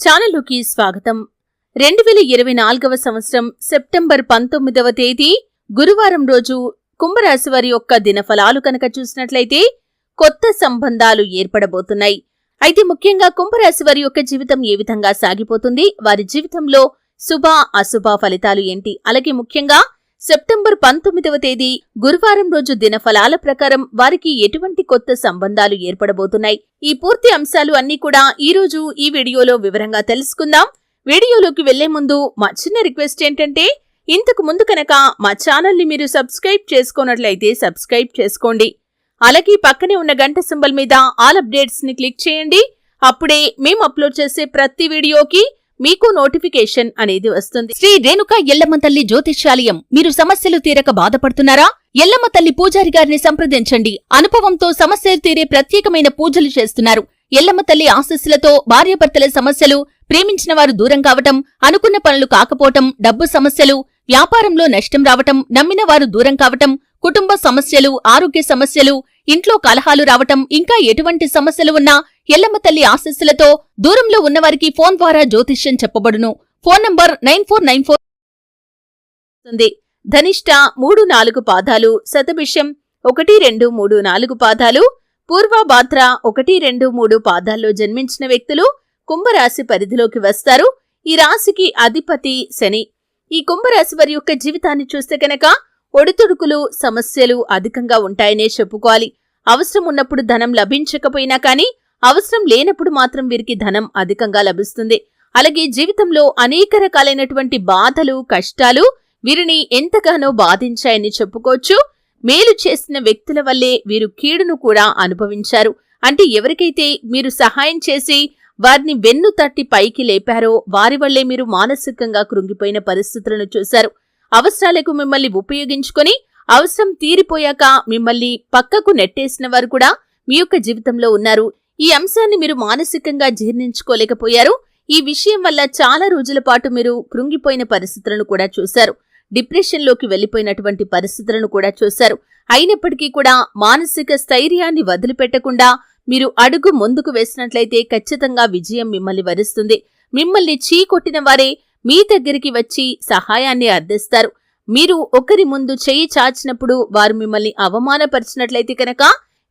ఛానల్లోకి స్వాగతం. రెండు వేల ఇరవై నాలుగవ సంవత్సరం సెప్టెంబర్ పంతొమ్మిదవ తేదీ గురువారం రోజు కుంభరాశి వారి యొక్క దినఫలాలు కనుక చూసినట్లయితే కొత్త సంబంధాలు ఏర్పడబోతున్నాయి. అయితే ముఖ్యంగా కుంభరాశి వారి యొక్క జీవితం ఏ విధంగా సాగిపోతుంది? వారి జీవితంలో శుభ అశుభ ఫలితాలు ఏంటి? అలాగే ముఖ్యంగా సెప్టెంబర్ పంతొమ్మిదవ తేదీ గురువారం రోజు దినఫలాల ప్రకారం వారికి ఎటువంటి కొత్త సంబంధాలు ఏర్పడబోతున్నాయి. ఈ పూర్తి అంశాలు అన్నీ కూడా ఈ రోజు ఈ వీడియోలో వివరంగా తెలుసుకుందాం. వీడియోలోకి వెళ్ళే ముందు మా చిన్న రిక్వెస్ట్ ఏంటంటే ఇంతకు ముందు కనుక మా ఛానల్ని మీరు సబ్స్క్రైబ్ చేసుకున్నట్లయితే సబ్స్క్రైబ్ చేసుకోండి. అలాగే పక్కనే ఉన్న గంట సింబల్ మీద ఆల్ అప్డేట్స్ని క్లిక్ చేయండి. అప్పుడే మేము అప్లోడ్ చేసే ప్రతి వీడియోకి మీకు నోటిఫికేషన్ అనేది వస్తుంది. శ్రీ రేణుక ఎల్లమ్మ తల్లి జ్యోతిష్యాలయం మీరు సమస్యలు తీరక బాధపడుతున్నారా? ఎల్లమ్మ తల్లి పూజారి గారిని సంప్రదించండి. అనుభవంతో సమస్యలు తీరే ప్రత్యేకమైన పూజలు చేస్తున్నారు. ఎల్లమ్మ తల్లి ఆశస్సులతో భార్యాభర్తల సమస్యలు ప్రేమించిన వారు దూరం కావటం అనుకున్న పనులు కాకపోవటం డబ్బు సమస్యలు వ్యాపారంలో నష్టం రావటం నమ్మిన వారు దూరం కావటం కుటుంబ సమస్యలు ఆరోగ్య సమస్యలు ఇంట్లో కలహాలు రావటం ఇంకా ఎటువంటి సమస్యలు ఉన్నా ఎల్లమ్మ తల్లి ఆశస్సులతో దూరంలో ఉన్నవారికి ఫోన్ ద్వారా జ్యోతిష్యం చెప్పబడును. Phone number nine four nine four Dhanishta మూడు నాలుగు పాదాలు శతభిషం ఒకటి రెండు మూడు నాలుగు పాదాలు పూర్వభాద్ర ఒకటి రెండు మూడు పాదాల్లో జన్మించిన వ్యక్తులు కుంభరాశి పరిధిలోకి వస్తారు. ఈ రాశికి అధిపతి శని. ఈ కుంభరాశి వారి యొక్క జీవితాన్ని చూస్తే కనుక ఒడిదుడుకులు సమస్యలు అధికంగా ఉంటాయనే చెప్పుకోవాలి. అవసరం ఉన్నప్పుడు ధనం లభించకపోయినా కానీ అవసరం లేనప్పుడు మాత్రం వీరికి ధనం అధికంగా లభిస్తుంది. అలాగే జీవితంలో అనేక రకాలైనటువంటి బాధలు కష్టాలు వీరిని ఎంతగానో బాధించాయని చెప్పుకోవచ్చు. మేలు చేసిన వ్యక్తుల వల్లే వీరు కీడును కూడా అనుభవించారు. అంటే ఎవరికైతే మీరు సహాయం చేసి వారిని వెన్ను తట్టి పైకి లేపారో వారి వల్లే మీరు మానసికంగా కృంగిపోయిన పరిస్థితులను చూశారు. అవసరాలకు మిమ్మల్ని ఉపయోగించుకొని అవసరం తీరిపోయాక మిమ్మల్ని పక్కకు నెట్టేసిన వారు కూడా మీ యొక్క జీవితంలో ఉన్నారు. ఈ అంశాన్ని మీరు మానసికంగా జీర్ణించుకోలేకపోయారు. ఈ విషయం వల్ల చాలా రోజుల పాటు మీరు కృంగిపోయిన పరిస్థితులను కూడా చూశారు. డిప్రెషన్లోకి వెళ్ళిపోయినటువంటి పరిస్థితులను కూడా చూశారు. అయినప్పటికీ కూడా మానసిక స్థైర్యాన్ని వదిలిపెట్టకుండా మీరు అడుగు ముందుకు వేసినట్లయితే ఖచ్చితంగా విజయం మిమ్మల్ని వరిస్తుంది. మిమ్మల్ని చీకొట్టిన వారే మీ దగ్గరికి వచ్చి సహాయాన్ని అర్థిస్తారు. మీరు ఒకరి ముందు చెయ్యి చాచినప్పుడు వారు మిమ్మల్ని అవమానపరిచినట్లయితే కనుక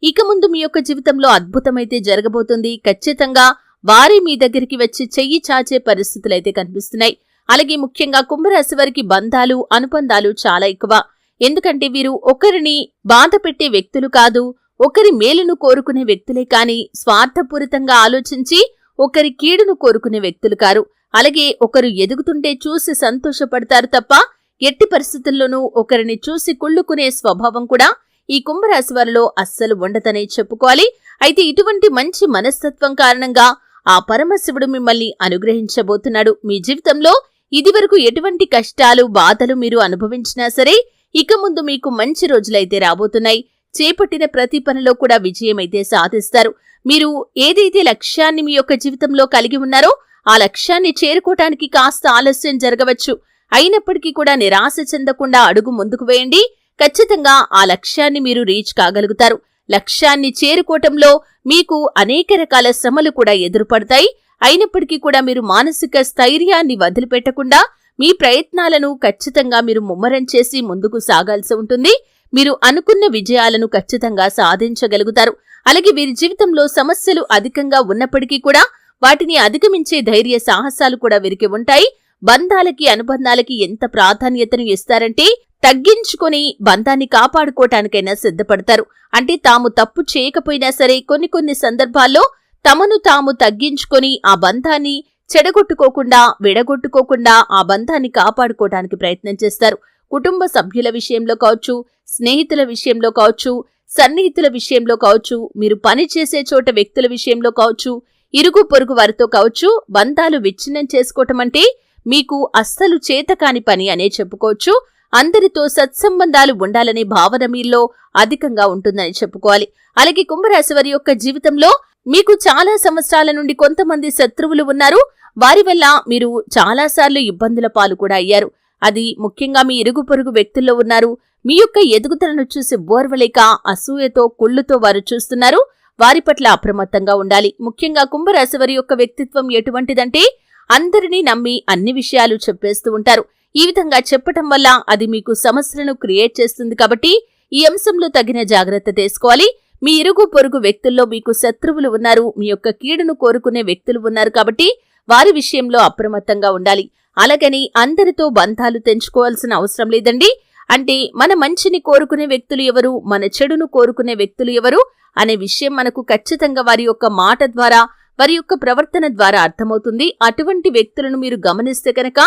ఇక ముందు మీ యొక్క జీవితంలో అద్భుతమైతే జరగబోతుంది. ఖచ్చితంగా వారే మీ దగ్గరికి వచ్చి చెయ్యి చాచే పరిస్థితులైతే కనిపిస్తున్నాయి. అలాగే ముఖ్యంగా కుంభరాశి వారికి బంధాలు అనుబంధాలు చాలా ఎక్కువ. ఎందుకంటే వీరు ఒకరిని బాధ పెట్టే వ్యక్తులు కాదు ఒకరి మేలును కోరుకునే వ్యక్తులే కాని స్వార్థపూరితంగా ఆలోచించి ఒకరి కీడును కోరుకునే వ్యక్తులు కారు. అలాగే ఒకరు ఎదుగుతుంటే చూసి సంతోషపడతారు తప్ప ఎట్టి పరిస్థితుల్లోనూ ఒకరిని చూసి కుళ్ళుకునే స్వభావం కూడా ఈ కుంభరాశి వారిలో అస్సలు ఉండదనే చెప్పుకోవాలి. అయితే ఇటువంటి మంచి మనస్తత్వం కారణంగా ఆ పరమశివుడు మిమ్మల్ని అనుగ్రహించబోతున్నాడు. మీ జీవితంలో ఇదివరకు ఎటువంటి కష్టాలు బాధలు మీరు అనుభవించినా సరే ఇక ముందు మీకు మంచి రోజులైతే రాబోతున్నాయి. చేపట్టిన ప్రతి పనిలో కూడా విజయమైతే సాధిస్తారు. మీరు ఏదైతే లక్ష్యాన్ని మీ యొక్క జీవితంలో కలిగి ఉన్నారో ఆ లక్ష్యాన్ని చేరుకోవటానికి కాస్త ఆలస్యం జరగవచ్చు. అయినప్పటికీ కూడా నిరాశ చెందకుండా అడుగు ముందుకు వేయండి. ఖచ్చితంగా ఆ లక్ష్యాన్ని మీరు రీచ్ కాగలుగుతారు. లక్ష్యాన్ని చేరుకోవటంలో మీకు అనేక రకాల శ్రమలు కూడా ఎదురుపడతాయి. అయినప్పటికీ కూడా మీరు మానసిక స్థైర్యాన్ని వదిలిపెట్టకుండా మీ ప్రయత్నాలను ఖచ్చితంగా మీరు ముమ్మరం చేసి ముందుకు సాగాల్సి ఉంటుంది. మీరు అనుకున్న విజయాలను ఖచ్చితంగా సాధించగలుగుతారు. అలాగే వీరి జీవితంలో సమస్యలు అధికంగా ఉన్నప్పటికీ కూడా వాటిని అధిగమించే ధైర్య సాహసాలు కూడా వీరికి ఉంటాయి. బంధాలకి అనుబంధాలకి ఎంత ప్రాధాన్యతను ఇస్తారంటే తగ్గించుకొని బంధాన్ని కాపాడుకోవటానికైనా సిద్ధపడతారు. అంటే తాము తప్పు చేయకపోయినా సరే కొన్ని కొన్ని సందర్భాల్లో తమను తాము తగ్గించుకొని ఆ బంధాన్ని చెడగొట్టుకోకుండా విడగొట్టుకోకుండా ఆ బంధాన్ని కాపాడుకోవటానికి ప్రయత్నం చేస్తారు. కుటుంబ సభ్యుల విషయంలో కావచ్చు స్నేహితుల విషయంలో కావచ్చు సన్నిహితుల విషయంలో కావచ్చు మీరు పని చేసే చోట వ్యక్తుల విషయంలో కావచ్చు ఇరుగు పొరుగు వారితో కావచ్చు బంధాలు విచ్ఛిన్నం చేసుకోవటం అంటే మీకు అస్సలు చేతకాని పని అనే చెప్పుకోవచ్చు. అందరితో సత్సంబంధాలు ఉండాలనే భావన మీలో అధికంగా ఉంటుందని చెప్పుకోవాలి. అలాగే కుంభరాశి వారి యొక్క జీవితంలో మీకు చాలా సంవత్సరాల నుండి కొంతమంది శత్రువులు ఉన్నారు. వారి వల్ల మీరు చాలాసార్లు ఇబ్బందుల పాలు కూడా అయ్యారు. అది ముఖ్యంగా మీ ఇరుగు పొరుగు వ్యక్తుల్లో ఉన్నారు. మీ యొక్క ఎదుగుదలను చూసి బోర్వలేక అసూయతో కుళ్ళుతో వారు చూస్తున్నారు. వారి పట్ల అప్రమత్తంగా ఉండాలి. ముఖ్యంగా కుంభరాశి వారి యొక్క వ్యక్తిత్వం ఎటువంటిదంటే అందరినీ నమ్మి అన్ని విషయాలు చెప్పేస్తూ ఉంటారు. ఈ విధంగా చెప్పటం వల్ల అది మీకు సమస్యలను క్రియేట్ చేస్తుంది కాబట్టి ఈ అంశంలో తగిన జాగ్రత్త తీసుకోవాలి. మీ ఇరుగు పొరుగు వ్యక్తుల్లో మీకు శత్రువులు ఉన్నారు. మీ యొక్క కీడును కోరుకునే వ్యక్తులు ఉన్నారు కాబట్టి వారి విషయంలో అప్రమత్తంగా ఉండాలి. అలాగని అందరితో బంధాలు తెంచుకోవాల్సిన అవసరం లేదండి. అంటే మన మంచిని కోరుకునే వ్యక్తులు ఎవరు మన చెడును కోరుకునే వ్యక్తులు ఎవరు అనే విషయం మనకు ఖచ్చితంగా వారి యొక్క మాట ద్వారా వారి యొక్క ప్రవర్తన ద్వారా అర్థమవుతుంది. అటువంటి వ్యక్తులను మీరు గమనిస్తే కనుక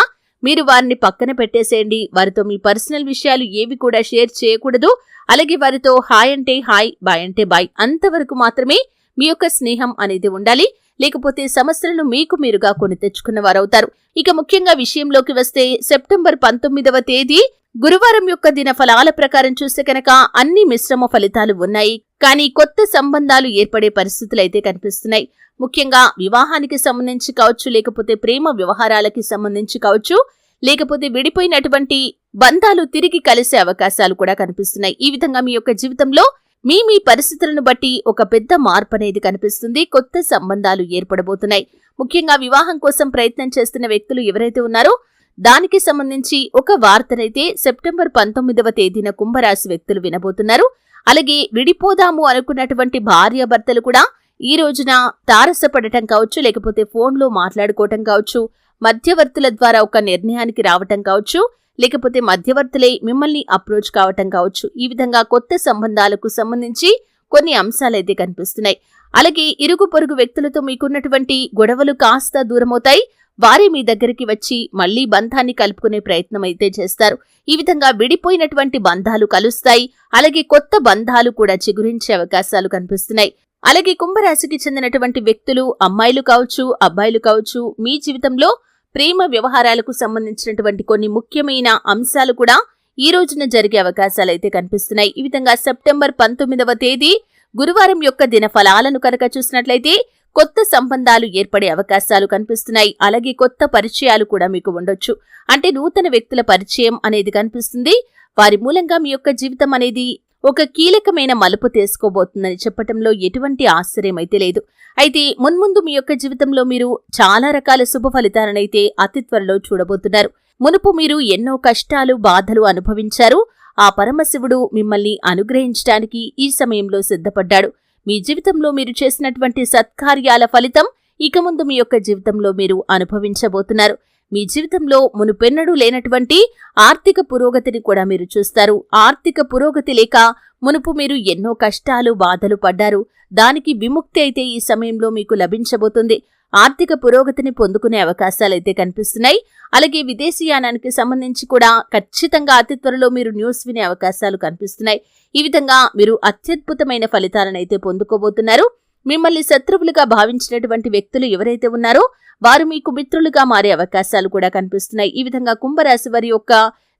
మీరు వారిని పక్కన పెట్టేసేయండి. వారితో మీ పర్సనల్ విషయాలు ఏవి కూడా షేర్ చేయకూడదు. అలాగే వారితో హాయ్ అంటే హాయ్ బాయ్ అంటే బాయ్ అంతవరకు మాత్రమే మీ యొక్క స్నేహం అనేది ఉండాలి. లేకపోతే సమస్యలను మీకు మీరుగా కొని తెచ్చుకున్న వారవుతారు. ఇక ముఖ్యంగా విషయంలోకి వస్తే సెప్టెంబర్ పంతొమ్మిదవ తేదీ గురువారం యొక్క దిన ఫలాల ప్రకారం చూస్తే కనుక అన్ని మిశ్రమ ఫలితాలు ఉన్నాయి. కానీ కొత్త సంబంధాలు ఏర్పడే పరిస్థితులు అయితే కనిపిస్తున్నాయి. ముఖ్యంగా వివాహానికి సంబంధించి కావచ్చు లేకపోతే ప్రేమ వ్యవహారాలకి సంబంధించి కావచ్చు లేకపోతే విడిపోయినటువంటి బంధాలు తిరిగి కలిసే అవకాశాలు కూడా కనిపిస్తున్నాయి. ఈ విధంగా మీ యొక్క జీవితంలో మీ మీ పరిస్థితులను బట్టి ఒక పెద్ద మార్పు అనేది కనిపిస్తుంది. కొత్త సంబంధాలు ఏర్పడబోతున్నాయి. ముఖ్యంగా వివాహం కోసం ప్రయత్నం చేస్తున్న వ్యక్తులు ఎవరైతే ఉన్నారో దానికి సంబంధించి ఒక వార్తనైతే సెప్టెంబర్ పంతొమ్మిదవ తేదీన కుంభరాశి వ్యక్తులు వినబోతున్నారు. అలాగే విడిపోదాము అనుకున్నటువంటి భార్యాభర్తలు కూడా ఈ రోజున తారసపడటం కావచ్చు లేకపోతే ఫోన్లో మాట్లాడుకోవటం కావచ్చు మధ్యవర్తుల ద్వారా ఒక నిర్ణయానికి రావటం కావచ్చు. లేకపోతే మధ్యవర్తులే మిమ్మల్ని అప్రోచ్ కావటం కావచ్చు. ఈ విధంగా కొత్త సంబంధాలకు సంబంధించి కొన్ని అంశాలైతే కనిపిస్తున్నాయి. అలాగే ఇరుగు పొరుగు వ్యక్తులతో మీకున్నటువంటి గొడవలు కాస్త దూరమవుతాయి. వారే మీ దగ్గరికి వచ్చి మళ్ళీ బంధాన్ని కలుపుకునే ప్రయత్నం అయితే చేస్తారు. ఈ విధంగా విడిపోయినటువంటి బంధాలు కలుస్తాయి. అలాగే కొత్త బంధాలు కూడా చిగురించే అవకాశాలు కనిపిస్తున్నాయి. అలాగే కుంభరాశికి చెందినటువంటి వ్యక్తులు అమ్మాయిలు కావచ్చు అబ్బాయిలు కావచ్చు మీ జీవితంలో ప్రేమ వ్యవహారాలకు సంబంధించినటువంటి కొన్ని ముఖ్యమైన అంశాలు కూడా ఈ రోజున జరిగే అవకాశాలైతే కనిపిస్తున్నాయి. ఈ విధంగా సెప్టెంబర్ పంతొమ్మిదవ తేదీ గురువారం యొక్క దిన ఫలాలను కనుక చూసినట్లయితే కొత్త సంబంధాలు ఏర్పడే అవకాశాలు కనిపిస్తున్నాయి. అలాగే కొత్త పరిచయాలు కూడా మీకు ఉండొచ్చు. అంటే నూతన వ్యక్తుల పరిచయం అనేది కనిపిస్తుంది. వారి మూలంగా మీ యొక్క జీవితం అనేది ఒక కీలకమైన మలుపు తీసుకోబోతుందని చెప్పటంలో ఎటువంటి ఆశ్చర్యమైతే లేదు. అయితే మున్ముందు మీ యొక్క జీవితంలో మీరు చాలా రకాల శుభ ఫలితాలనైతే అతి త్వరలో చూడబోతున్నారు. మునుపు మీరు ఎన్నో కష్టాలు బాధలు అనుభవించారు. ఆ పరమశివుడు మిమ్మల్ని అనుగ్రహించడానికి ఈ సమయంలో సిద్ధపడ్డాడు. మీ జీవితంలో మీరు చేసినటువంటి సత్కార్యాల ఫలితం ఇక ముందు మీ యొక్క జీవితంలో మీరు అనుభవించబోతున్నారు. మీ జీవితంలో మునుపెన్నడూ లేనటువంటి ఆర్థిక పురోగతిని కూడా మీరు చూస్తారు. ఆర్థిక పురోగతి లేక మునుపు మీరు ఎన్నో కష్టాలు బాధలు పడ్డారు. దానికి విముక్తి అయితే ఈ సమయంలో మీకు లభించబోతుంది. ఆర్థిక పురోగతిని పొందుకునే అవకాశాలైతే కనిపిస్తున్నాయి. అలాగే విదేశీయానానికి సంబంధించి కూడా ఖచ్చితంగా అతి త్వరలో మీరు న్యూస్ వినే అవకాశాలు కనిపిస్తున్నాయి. ఈ విధంగా మీరు అత్యద్భుతమైన ఫలితాలను అయితే పొందుకోబోతున్నారు. మిమ్మల్ని శత్రువులుగా భావించినటువంటి వ్యక్తులు ఎవరైతే ఉన్నారో వారు మీకు మిత్రులుగా మారే అవకాశాలు కూడా కనిపిస్తున్నాయి. ఈ విధంగా కుంభరాశి వారి యొక్క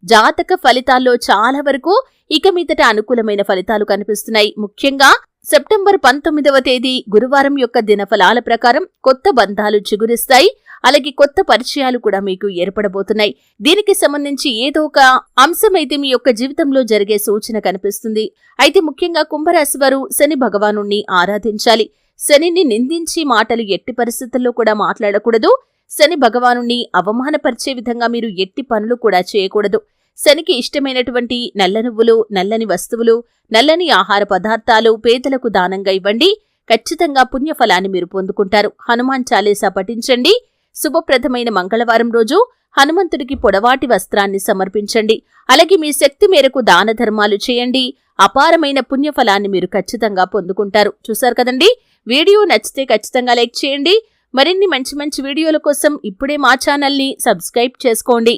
జాతక ఫలితాల్లో చాలా వరకు ఇక మీదట అనుకూలమైన ఫలితాలు కనిపిస్తున్నాయి. ముఖ్యంగా సెప్టెంబర్ పంతొమ్మిదవ తేదీ గురువారం యొక్క దినఫలాల ప్రకారం కొత్త బంధాలు చిగురిస్తాయి. అలాగే కొత్త పరిచయాలు కూడా మీకు ఏర్పడబోతున్నాయి. దీనికి సంబంధించి ఏదో ఒక అంశం అయితే మీ యొక్క జీవితంలో జరిగే సూచన కనిపిస్తుంది. అయితే ముఖ్యంగా కుంభరాశి వారు శని భగవాను ఆరాధించాలి. శనిని నిందించి మాటలు ఎట్టి పరిస్థితుల్లో కూడా మాట్లాడకూడదు. శని భగవానుని అవమానపరిచే విధంగా మీరు ఎట్టి పనులు కూడా చేయకూడదు. శనికి ఇష్టమైనటువంటి నల్ల నువ్వులు నల్లని వస్తువులు నల్లని ఆహార పదార్థాలు పేదలకు దానంగా ఇవ్వండి. ఖచ్చితంగా పుణ్యఫలాన్ని మీరు పొందుకుంటారు. హనుమాన్ చాలీసా పఠించండి. శుభప్రదమైన మంగళవారం రోజు హనుమంతుడికి పొడవాటి వస్త్రాన్ని సమర్పించండి. అలాగే మీ శక్తి మేరకు దాన ధర్మాలు చేయండి. అపారమైన పుణ్యఫలాన్ని మీరు ఖచ్చితంగా పొందుకుంటారు. చూశారు కదండి? వీడియో నచ్చితే ఖచ్చితంగా లైక్ చేయండి. మరిన్ని మంచి మంచి వీడియోల కోసం ఇప్పుడే మా ఛానల్ని సబ్స్క్రైబ్ చేసుకోండి.